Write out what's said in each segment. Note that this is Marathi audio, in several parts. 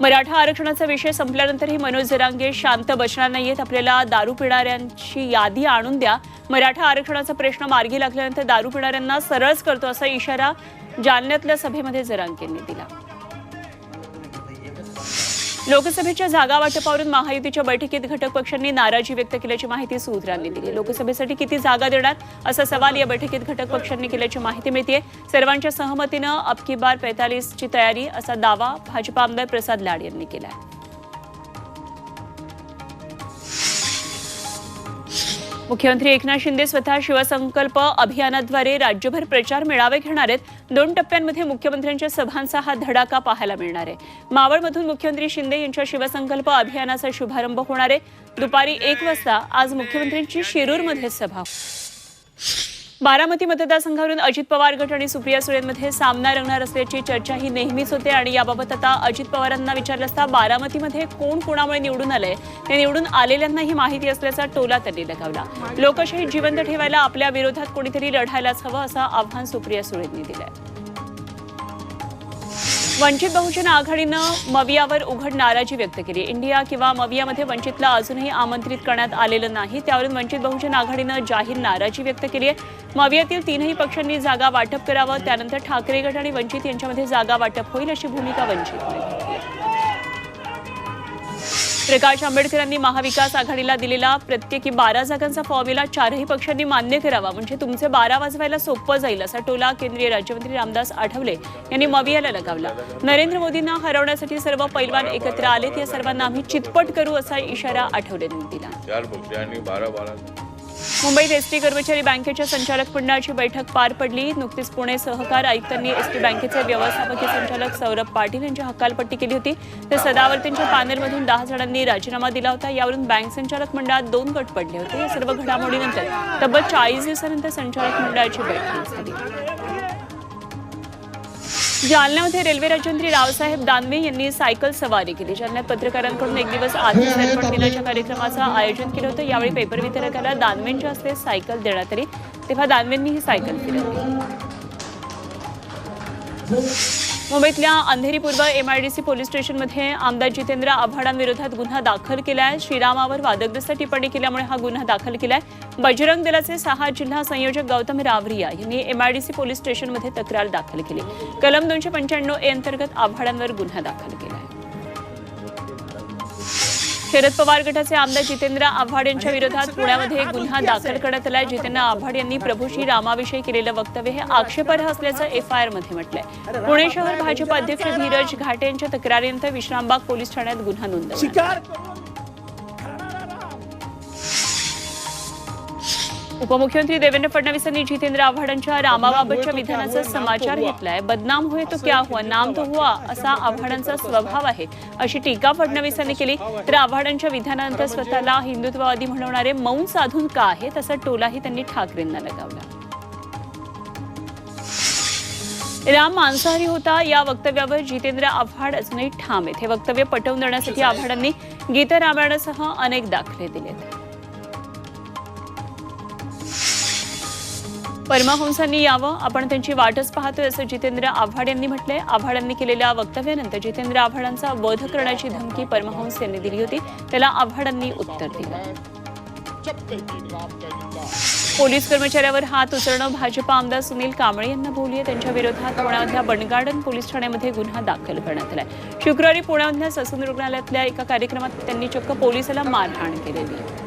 मराठा आरक्षणाचा विषय संपल्यानंतरही मनोज जरांगे शांत बसणार नाहीयेत. आपल्याला दारू पिणाऱ्यांची यादी आणून द्या. मराठा आरक्षणाचा प्रश्न मार्गी लागल्यानंतर दारू पिणाऱ्यांना सरळच करतो असा इशारा जालन्यातल्या सभेमध्ये जरांगेंनी दिला. लोकसभेच्या जागा वाटपावरून महायुतीच्या बैठकीत घटक पक्षांनी नाराजी व्यक्त केल्याची माहिती सूत्रांनी दिली. लोकसभेसाठी किती जागा देणार? असा सवाल या बैठकीत घटक पक्षांनी केल्याची माहिती मिळते सर्वांच्या सहमतीनं अबकी बार पैतालीसची तयारी असा दावा भाजपा आमदार प्रसाद लाड यांनी केला आहे मुख्यमंत्री एकनाथ शिंदे स्वतः शिवसंकल्प अभियानाद्वारे राज्यभर प्रचार मेळावे घेणार आहेत. दोन टप्प्यांमध्ये मुख्यमंत्र्यांच्या सभांचा हा धडाका पाहायला मिळणार आहे. मावळमधून मुख्यमंत्री शिंदे यांच्या शिवसंकल्प अभियानाचा शुभारंभ होणार आहे. दुपारी एक वाजता आज मुख्यमंत्र्यांची शिरूरमध्ये सभा. बारामती मतदारसंघावरून अजित पवार गट आणि सुप्रिया सुळेंमध्ये सामना रंगणार असल्याची चर्चा ही नेहमीच होते आणि याबाबत आता अजित पवारांना विचारलं असता बारामतीमध्ये कोण कोणामुळे निवडून आलंय? ते निवडून आलेल्यांना ही माहिती असल्याचा टोला त्यांनी लगावला. लोकशाही जिवंत ठेवायला आपल्या विरोधात कोणीतरी लढायलाच हवं असं आव्हान सुप्रिया सुळेंनी दिलंय. वंचित बहुजन आघाडीनं मवियावर उघड नाराजी व्यक्त केली. इंडिया किंवा मवियामध्ये वंचितला अजूनही आमंत्रित करण्यात आलेलं नाही. त्यावरून वंचित बहुजन आघाडीनं जाहीर नाराजी व्यक्त केली आहे. मवियातील तीनही पक्षांनी जागा वाटप करावं त्यानंतर ठाकरे गट आणि वंचित यांच्यामध्ये जागा वाटप होईल अशी भूमिका वंचितने घेतली प्रकाश आंबेडकरांनी महाविकास आघाडीला दिलेला प्रत्येकी बारा जागांचा फॉर्म्युला चारही पक्षांनी मान्य करावा. म्हणजे तुमचे बारा वाजवायला सोपं जाईल असा टोला केंद्रीय राज्यमंत्री रामदास आठवले यांनी मवियाला लगावला. नरेंद्र मोदींना हरवण्यासाठी सर्व पैलवान एकत्र आलेत या सर्वांना आम्ही चितपट करू असा इशारा आठवलेंनी दिला. मुंबईत एस टी मुंबईत एसटी कर्मचारी बँकेच्या संचालक मंडळाची बैठक पार पडली. नुकतीच पुणे सहकार आयुक्तांनी एसटी बँकेचे व्यवस्थापकीय संचालक सौरभ पाटील यांची हकालपट्टी केली होती. तर सदावर्तींच्या पॅनेलमधून दहा जणांनी राजीनामा दिला होता. यावरून बँक संचालक मंडळात दोन गट पडले होते. या सर्व घडामोडीनंतर तब्बल चाळीस दिवसानंतर संचालक मंडळाची बैठक झाली. जालन्यामध्ये रेल्वे राज्यमंत्री रावसाहेब दानवे यांनी सायकल सवारी केली जालन्यात पत्रकारांकडून एक दिवस आधी सरपण दिनाच्या कार्यक्रमाचं आयोजन केलं होतं. यावेळी पेपर वितरकाला दानवेंच्या हस्ते सायकल देण्यात आली. तेव्हा दानवेंनी ही सायकल फिरवली मुंबईतल्या अंधेरी पूर्व एमआयडीसी पोलीस स्टेशनमध्ये आमदार जितेंद्र आव्हाडांविरोधात गुन्हा दाखल केला आहे श्रीरामावर वादग्रस्त टिप्पणी केल्यामुळे हा गुन्हा दाखल केला आहे बजरंग दलाचे सहा जिल्हा संयोजक गौतम रावरिया यांनी एमआयडीसी पोलीस स्टेशनमध्ये तक्रार दाखल केली. कलम दोनशे पंच्याण्णव ए अंतर्गत आव्हाडांवर गुन्हा दाखल केला आहे शरद पवार गटाचे आमदार जितेंद्र आव्हाड यांच्या विरोधात पुण्यामध्ये गुन्हा दाखल करण्यात आलाय. जितेंद्र आव्हाड यांनी प्रभू श्री रामाविषयी केलेलं वक्तव्य हे आक्षेपार्ह असल्याचं एफआयआरमध्ये म्हटलंय. पुणे शहर भाजप अध्यक्ष धीरज घाटे यांच्या तक्रारीनंतर विश्रामबाग पोलीस ठाण्यात गुन्हा नोंदवला. उपमुख्यमंत्री देवेंद्र फडणवीस यांनी जितेंद्र आव्हाडांच्या रामाबाबतच्या विधानाचा समाचार घेतलाय. बदनाम होय तो क्या हुआ? नाम तो हुआ असा आव्हाडांचा स्वभाव आहे. अशी टीका फडणवीस यांनी केली. तर आव्हाडांच्या विधानानंतर स्वतःला हिंदुत्ववादी म्हणवणारे मौन साधून का आहेत असा टोलाही त्यांनी ठाकरेंना लगावला. राम मांसाहारी होता या वक्तव्यावर जितेंद्र आव्हाड अजूनही ठाम आहेत. हे वक्तव्य पटवून देण्यासाठी आव्हाडांनी गीता रामायणासह अनेक दाखले दिलेत. परमहंसांनी यावं. आपण त्यांची वाटच पाहतोय असं जितेंद्र आव्हाड यांनी म्हटलंय. आव्हाड यांनी केलेल्या वक्तव्यानंतर जितेंद्र आव्हाडांचा वध करण्याची धमकी परमहंस यांनी दिली होती. त्याला आव्हाडांनी उत्तर दिलं. पोलीस कर्मचाऱ्यावर हात उचलणं भाजपा आमदार सुनील कांबळे यांना बोलली त्यांच्या विरोधात पुण्यामधल्या बनगार्डन पोलीस ठाण्यामध्ये गुन्हा दाखल करण्यात आलाय. शुक्रवारी पुण्यामधल्या ससून रुग्णालयातल्या एका कार्यक्रमात त्यांनी चक्क पोलिसाला मारहाण केलेली.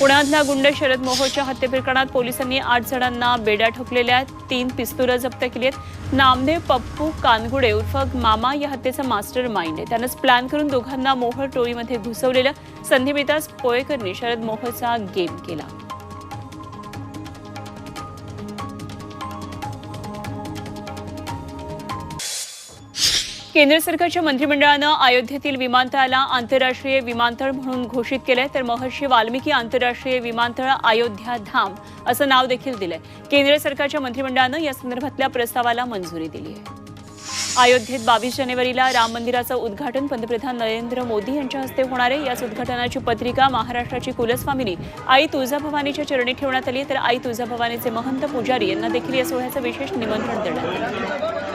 पुण्यातल्या गुंड शरद मोहोच्या हत्येप्रकरणात पोलिसांनी आठ जणांना बेड्या ठोकलेल्या आहेत. तीन पिस्तुलं जप्त केली आहेत. नामदेव पप्पू कानगुडे उर्फ मामा या हत्येचा मास्टर माइंड आहे. त्यानंच प्लॅन करून दोघांना मोहोळ टोळीमध्ये घुसवलेलं संधी मिळताच पोळेकरनी शरद मोहोळचा गेम केला. केंद्र सरकारच्या मंत्रिमंडळानं अयोध्येतील विमानतळाला आंतरराष्ट्रीय विमानतळ म्हणून घोषित केलंय. तर महर्षी वाल्मिकी आंतरराष्ट्रीय विमानतळ अयोध्या धाम असं नाव देखील दिलंय. केंद्र सरकारच्या मंत्रिमंडळानं या संदर्भातल्या प्रस्तावाला मंजुरी दिली आहे. अयोध्येत बावीस जानेवारीला राम मंदिराचं उद्घाटन पंतप्रधान नरेंद्र मोदी यांच्या हस्ते होणार आहे. याच उद्घाटनाची पत्रिका महाराष्ट्राची कुलस्वामिनी आई तुळजाभवानीच्या चरणी ठेवण्यात आली तर आई तुळजाभवानीचे महंत पुजारी यांना देखील या सोहळ्याचं विशेष निमंत्रण देण्यात आलं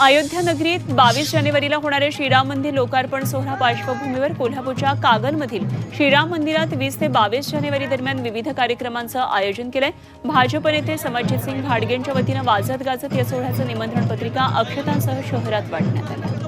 अयोध्या नगरीत बावीस जानेवारीला होणाऱ्या श्रीराम मंदिर लोकार्पण सोहळा पार्श्वभूमीवर कोल्हापूरच्या कागलमधील श्रीराम मंदिरात वीस ते बावीस जानेवारी दरम्यान विविध कार्यक्रमांचं आयोजन केलंय. भाजप नेते समरजित सिंग वतीनं वाजत गाजत या सोहळ्याचं निमंत्रण पत्रिका अक्षतांसह शहरात वाटण्यात आलं.